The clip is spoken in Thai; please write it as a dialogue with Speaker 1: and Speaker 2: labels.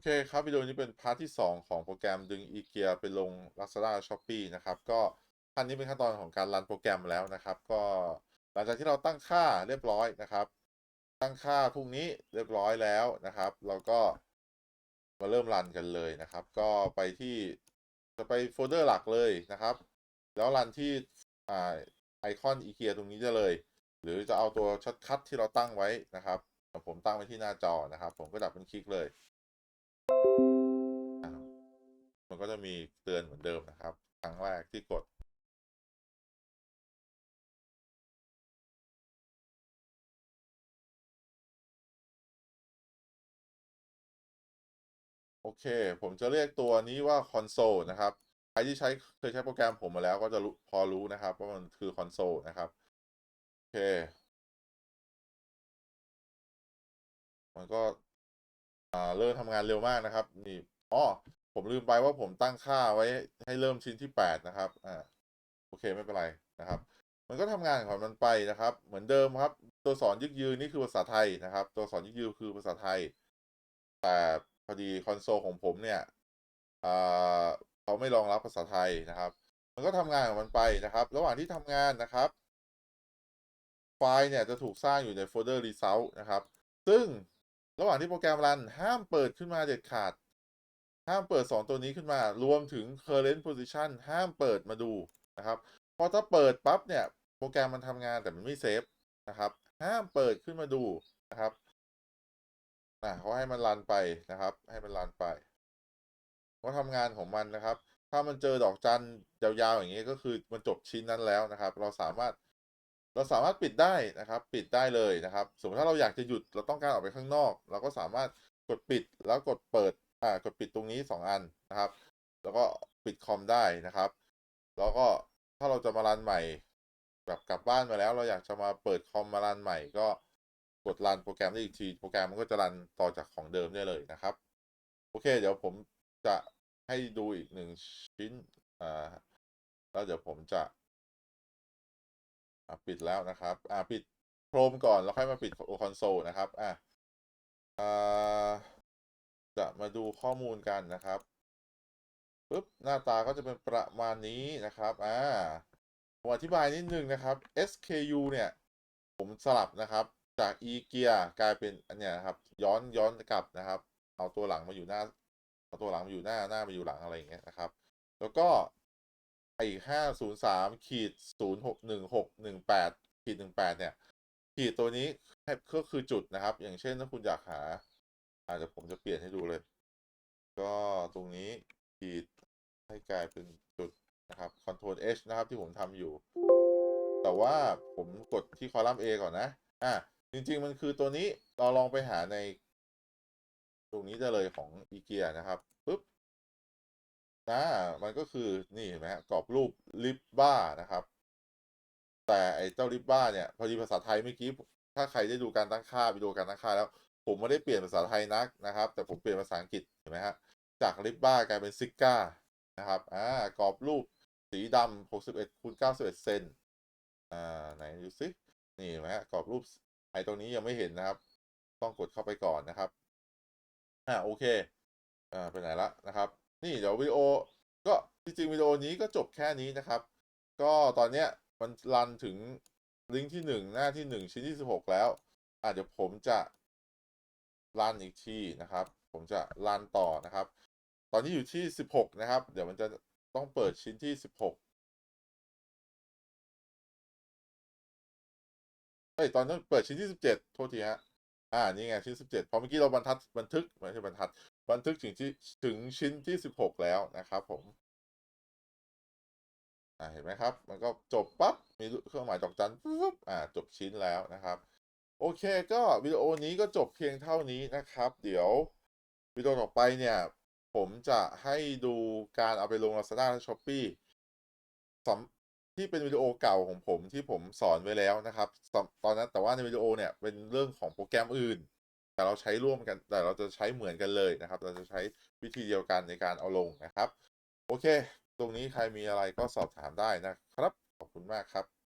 Speaker 1: โอเคครับ วิดีโอนี้เป็นพาร์ทที่ 2 ของโปรแกรมดึง IKEA ไปลง Lazada Shopee นะครับ ก็ขั้นนี้เป็นขั้นตอนของการรันโปรแกรมแล้วนะครับ ก็หลังจากที่เราตั้งค่าเรียบร้อยนะครับ ตั้งค่าพรุ่งนี้เรียบร้อยแล้วนะครับ เราก็มาเริ่มรันกันเลยนะครับ ก็ไปที่จะไปโฟลเดอร์หลักเลยนะครับ แล้วรันที่อไอคอน IKEA ตรงนี้ได้เลย หรือจะเอาตัวช็อตคัทที่เราตั้งไว้นะครับผมตั้งไว้ที่หน้าจอนะครับ ผมก็ดับเป็นคลิกเลย ก็จะมีเตือนเหมือนเดิมนะครับ ครั้งแรกที่กดโอเค ผมจะเรียกตัวนี้ว่าคอนโซลนะครับ ใครที่ใช้เคยใช้โปรแกรมผมมาแล้วก็จะพอรู้นะครับ ว่ามันคือคอนโซลนะครับ โอเค มันก็เริ่มทำงานเร็วมากนะครับ นี่อ๋อ ผมลืมไปว่าผมตั้งค่าไว้ให้เริ่มชิ้นที่ 8 นะครับ อ่า โอเคไม่เป็นไรนะครับ มันก็ทำงานของมันไปนะครับ เหมือนเดิมครับ ตัวสอนยึกยืนนี่คือภาษาไทยนะครับ ตัวสอนยึกยืนคือภาษาไทย แต่พอดีคอนโซลของผมเนี่ย อ่าเขาไม่รองรับภาษาไทยนะครับ มันก็ทำงานของมันไปนะครับ ระหว่างที่ทำงานนะครับ ไฟล์เนี่ยจะถูกสร้างอยู่ในโฟลเดอร์ result นะครับ ซึ่งระหว่างที่โปรแกรมรันห้ามเปิดขึ้นมาเด็ดขาด ห้ามเปิด 2 ตัวนี้ขึ้นมา รวมถึง current position ห้ามเปิดมาดูนะครับเพราะถ้าเปิดปั๊บเนี่ยโปรแกรมมันทำงานแต่มันไม่เซฟนะครับห้ามเปิดขึ้นมาดูนะครับนะเขาให้มันรันไปนะครับ ให้มันรันไปก็ทำงานของมันนะครับ ถ้ามันเจอดอกจันยาวๆอย่างนี้ก็คือมันจบชิ้นนั้นแล้วนะครับ เราสามารถเราสามารถปิดได้นะครับ ปิดได้เลยนะครับ สมมติถ้าเราอยากจะหยุดเราต้องการออกไปข้างนอก เราก็สามารถกดปิดแล้วกดเปิด อ่ากดปิดตรงนี้ 2 อันนะครับ แล้วก็ปิดคอมได้นะครับ แล้วก็ถ้าเราจะมารันใหม่ แบบกลับบ้านมาแล้ว เราอยากจะมาเปิดคอมมารันใหม่ ก็กดรันโปรแกรมได้อีกที โปรแกรมมันก็จะรันต่อจากของเดิมได้เลยนะครับ โอเค เดี๋ยวผมจะให้ดูอีกหนึ่งชิ้นอ่าแล้วเดี๋ยวผมจะปิดแล้วนะครับ อ่าปิดโครมก่อนแล้วค่อยมาปิดคอนโซลนะครับ อะอ่า จะมาดูข้อมูลกันนะครับปุ๊บหน้าตาก็จะเป็นประมาณนี้นะครับอ่าผมอธิบายนิดนึงนะครับ SKU เนี่ย ผมสลับนะครับ จาก e g e a r กลายเป็นอันเนี้ยนะครับ ย้อนย้อนกลับนะครับ เอาตัวหลังมาอยู่หน้า เอาตัวหลังมาอยู่หน้าหน้ามาอยู่หลังอะไรอย่างเงี้ยนะครับ แล้วก็อีกห้าศูนย์สามขีดศูนย์หกหนึ่งหกหนึ่งแปดขีดหนึ่งแปดเนี่ย ขีดตัวนี้ก็คือจุดนะครับ อย่างเช่นถ้าคุณอยากหา อาจจะผมจะเปลี่ยนให้ดูเลย ก็ตรงนี้ขีดให้กลายเป็นจุดนะครับ Ctrl H นะครับที่ผมทำอยู่ แต่ว่าผมกดที่คอลัมน์ A ก่อนนะ อะจริง ๆ มันคือตัวนี้เราลองไปหาใน ตรงนี้ได้เลยของ IKEA นะครับปุ๊บอ่ามันก็คือนี่เห็นไหมฮะกรอบรูปลิปบ้านะครับ แต่ไอ้เจ้าลิปบ้าเนี่ย พอดีภาษาไทยเมื่อกี้ ถ้าใครได้ดูการตั้งค่าวิดีโอการตั้งค่าแล้ว ผมไม่ได้เปลี่ยนภาษาไทยนักนะครับ แต่ผมเปลี่ยนภาษาอังกฤษเห็นไหมฮะจากลิปบ้ากลายเป็นซิก้านะครับอ่ากรอบรูปสีดำ61คูณ91 เซนอ่าไหนดูซินี่เห็นไหมฮะกรอบรูปไอตรงนี้ยังไม่เห็นนะครับ ต้องกดเข้าไปก่อนนะครับอ่าโอเคอ่าไปไหนละนะครับ นี่เดี๋ยววิดีโอก็จริงๆวิดีโอนี้ก็จบแค่นี้นะครับ ก็ตอนเนี้ยมันรันถึงลิงก์ที่หนึ่งหน้าที่หนึ่งชิ้นที่สิบหกแล้วอ่าเดี๋ยวผมจะ รันอีกทีนะครับ ผมจะรันต่อนะครับ ตอนนี้อยู่ที่สิบหกนะครับ เดี๋ยวมันจะต้องเปิดชิ้นที่สิบหกเอ้ยตอนนั้นเปิดชิ้นที่สิบเจ็ดโทษทีฮะอ่านี่ไงชิ้นสิบเจ็ดพอเมื่อกี้เราบรรทัดบันทึกไม่ใช่บรรทัด บันทึกถึงที่ถึงชิ้นที่สิบหกแล้วนะครับผมอ่าเห็นไหมครับ มันก็จบปั๊บมีเครื่องหมายดอกจันปุ๊บอ่าจบชิ้นแล้วนะครับ โอเคก็วิดีโอนี้ก็จบเพียงเท่านี้นะครับ เดี๋ยววิดีโอต่อไปเนี่ย ผมจะให้ดูการเอาไปลง Lazada และ Shopee สำที่เป็นวิดีโอเก่าของผมที่ผมสอนไว้แล้วนะครับ ตอนนั้นแต่ว่าในวิดีโอเนี่ยเป็นเรื่องของโปรแกรมอื่น แต่เราใช้ร่วมกัน แต่เราจะใช้เหมือนกันเลยนะครับ เราจะใช้วิธีเดียวกันในการเอาลงนะครับ โอเค ตรงนี้ใครมีอะไรก็สอบถามได้นะครับ ขอบคุณมากครับ